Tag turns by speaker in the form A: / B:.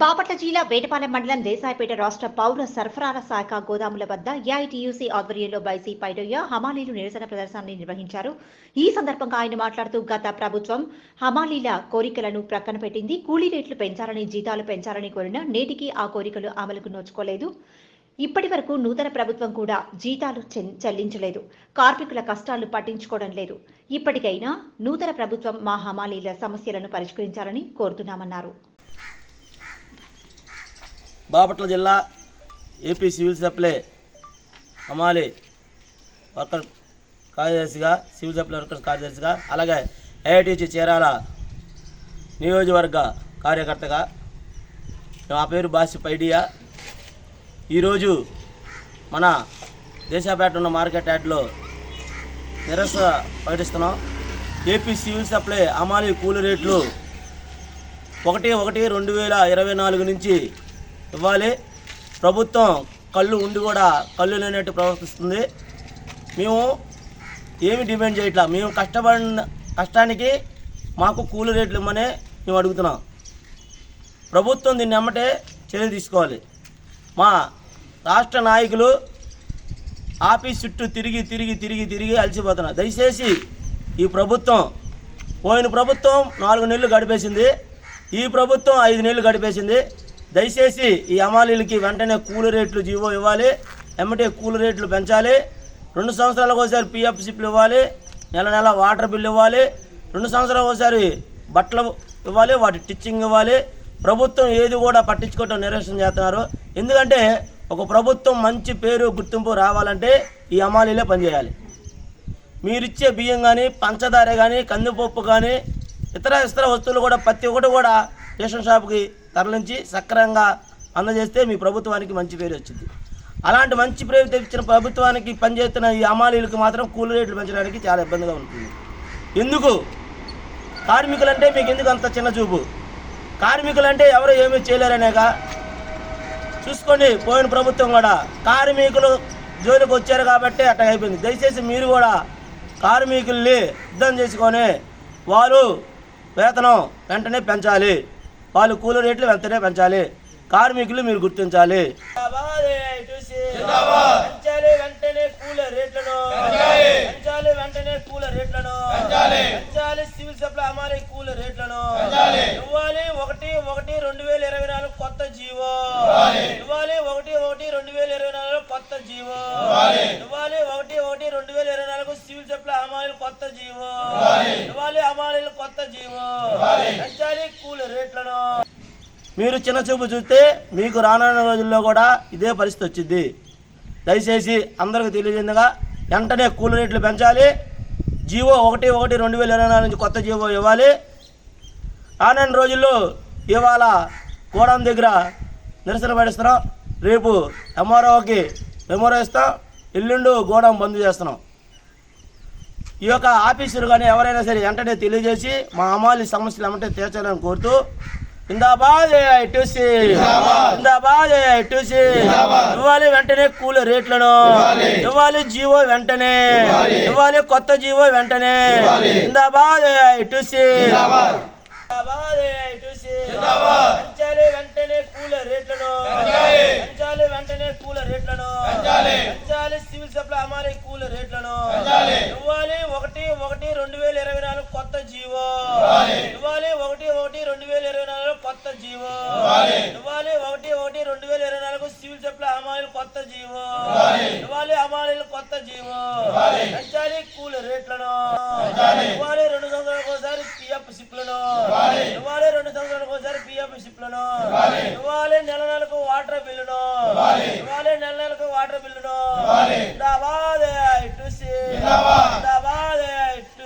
A: బాపట్ల జిల్లా వేటపాలెం మండలం దేశాయిపేట రాష్ట్ర పౌర సరఫరాల శాఖ గోదాముల వద్ద ఏఐటీయూసీ ఆధ్వర్యంలో బైసీ పైడయ్య హమాలీలు నిరసన ప్రదర్శనని నిర్వహించారు. ఈ సందర్భంగా ఆయన మాట్లాడుతూ గత ప్రభుత్వం హమాలీల కోరికలను ప్రక్కన పెట్టింది. కూలీ రేట్లు పెంచాలని జీతాలు పెంచాలని కోరినా నేటికి ఆ కోరికలు అమలుకు నోచుకోలేదు. ఇప్పటి వరకు నూతన ప్రభుత్వం కూడా జీతాలు చెల్లించలేదు. కార్మికుల కష్టాలు పట్టించుకోవడం లేదు. ఇప్పటికైనా నూతన ప్రభుత్వం మా హమాలీల సమస్యలను పరిష్కరించాలని కోరుతున్నామన్నారు.
B: బాపట్ల జిల్లా ఏపీ సివిల్ సప్లై అమాలి వర్కర్ కార్యదర్శిగా సివిల్ సప్లై వర్కర్స్ కార్యదర్శిగా అలాగే ఐఐటిసి చీరాల నియోజకవర్గ కార్యకర్తగా నా పేరు బాసి పైడియా. ఈరోజు మన దేశాపేట ఉన్న మార్కెట్ యార్డ్లో నిరస ప్రకటిస్తున్నాం. ఏపీ సివిల్ సప్లై అమాలి కూలి రేట్లు ఒకటి ఒకటి రెండు వేల ఇరవై నాలుగు నుంచి ఇవ్వాలి. ప్రభుత్వం కళ్ళు ఉండి కూడా కళ్ళు లేనట్టు ప్రవర్తిస్తుంది. మేము ఏమి డిమాండ్ చేయట్లా? మేము కష్టపడిన కష్టానికి మాకు కూలి రేట్లు ఇవ్వమని మేము అడుగుతున్నాం. ప్రభుత్వం దీన్ని అమ్మటే చర్య తీసుకోవాలి. మా రాష్ట్ర నాయకులు ఆఫీస్ చుట్టూ తిరిగి తిరిగి తిరిగి తిరిగి అలసిపోతున్నారు. దయచేసి ఈ ప్రభుత్వం పోయిన ప్రభుత్వం నాలుగు నెలలు గడిపేసింది. ఈ ప్రభుత్వం ఐదు నెలలు గడిపేసింది. దయచేసి ఈ అమాలీలకి వెంటనే కూలి రేట్లు జీవో ఇవ్వాలి ఎమ్మటే కూలి రేట్లు పెంచాలి. రెండు సంవత్సరాలకు ఒకసారి పిఎఫ్ సిప్లు ఇవ్వాలి నెల నెల వాటర్ బిల్ ఇవ్వాలి. రెండు సంవత్సరాలకు ఒకసారి బట్టలు ఇవ్వాలి వాటి టిచ్చింగ్ ఇవ్వాలి. ప్రభుత్వం ఏది కూడా పట్టించుకోవటం నిరసన చేస్తున్నారు. ఎందుకంటే ఒక ప్రభుత్వం మంచి పేరు గుర్తింపు రావాలంటే ఈ అమాలీలే పనిచేయాలి. మీరిచ్చే బియ్యం కానీ పంచదార కానీ కందిపప్పు కానీ ఇతర ఇతర వస్తువులు కూడా ప్రతి ఒక్కటి కూడా రేషన్ షాప్కి తరలించి సక్రమంగా అందజేస్తే మీ ప్రభుత్వానికి మంచి పేరు వచ్చింది. అలాంటి మంచి పేరు తెచ్చిన ప్రభుత్వానికి పనిచేస్తున్న ఈ అమాలీలకు మాత్రం కూలి రేట్లు పెంచడానికి చాలా ఇబ్బందిగా ఉంటుంది. ఎందుకు? కార్మికులంటే మీకు ఎందుకు అంత చిన్న చూపు? కార్మికులంటే ఎవరు ఏమీ చేయలేరనేగా? చూసుకోండి పోయిన ప్రభుత్వం కూడా కార్మికులు జోలికి వచ్చారు కాబట్టి అట్ట అయిపోయింది. దయచేసి మీరు కూడా కార్మికుల్ని సిద్ధం చేసుకొని వారు వేతనం వెంటనే పెంచాలి. వాళ్ళు కూలి రేట్లు వెంటనే పెంచాలి. కార్మికులు మీరు గుర్తించాలి పెంచాలి వెంటనే కూల రేట్లను పెంచాలి వెంటనే కూల రేట్లను పెంచాలి సివిల్ సప్లై అమాలి కూల రేట్లను ఇవ్వాలి ఒకటి ఒకటి రెండు వేల ఇరవై నాలుగు కొత్త జీవో ఇవ్వాలి ఒకటి ఒకటి రెండు వేల ఇరవై నాలుగు కొత్త జీవో ఇవ్వాలి ఒకటి ఒకటి రెండు వేల ఇరవై నాలుగు సివిల్ సప్లై అమాలి కొత్త జీవో. ఇవ్వాలి. అమాలీలు కొత్త జీవో. పెంచాలి కూల రేట్లను. మీరు చిన్న చూపు చూస్తే మీకు రానున్న రోజుల్లో కూడా ఇదే పరిస్థితి వచ్చింది. దయచేసి అందరికి తెలియజేందుగా వెంటనే కూలి రేట్లు పెంచాలి. జీవో ఒకటి ఒకటి రెండు వేల ఇరవై నాలుగు నుంచి కొత్త జీవో ఇవ్వాలి. రానున్న రోజుల్లో ఇవాళ గోడౌన్ దగ్గర నిరసన పడిస్తున్నాం రేపు ఎంఆర్ఓకి మెమోరో ఇస్తాం. ఎల్లుండు గోడౌన్ బంద్ చేస్తున్నాం. ఈ యొక్క ఆఫీసర్ కానీ ఎవరైనా సరే వెంటనే తెలియజేసి మా అమ్మాలి సమస్యలు ఏమంటే తీర్చాలని కోరుతూ ఇందాబాద్ ఐటీసీ ఇందాబాద్ ఐటీసీ ఇవ్వాలి వెంటనే కూలి రేట్లను ఇవ్వాలి. జీవో వెంటనే ఇవ్వాలి. కొత్త జీవో వెంటనే ఇందాబాద్ ఐటీసీ వెంటనే కూల రేట్లను వెంటనే కూల రేట్లను సివిల్ సప్లై అమాలి కూల రేట్లను. ఇవ్వాలి. ఒకటి ఒకటి రెండు వేల ఇరవై నాలుగు కొత్త జీవో. ఇవ్వాలి. ఒకటి ఒకటి రెండు వేల ఇరవై నాలుగు కొత్త జీవో. ఇవ్వాలి. ఒకటి ఒకటి రెండు వేల ఇరవై నాలుగు సివిల్ సప్లై అమాలి కొత్త జీవో. ఇవ్వాలి. అమాలీలు కొత్త జీవో. పెంచాలి కూల రేట్లను. ఇవ్వాలి రెండు సంవత్సరాలకు ఒకసారి పిఎఫ్ సిప్లను. ఇవ్వాలి. రెండు సంవత్సరాలకు ఒకసారి పిఎఫ్ సిప్లను. ఇవ్వాలి. నెల నెలకు వాటర్ బిల్లును. ఇవ్వాలి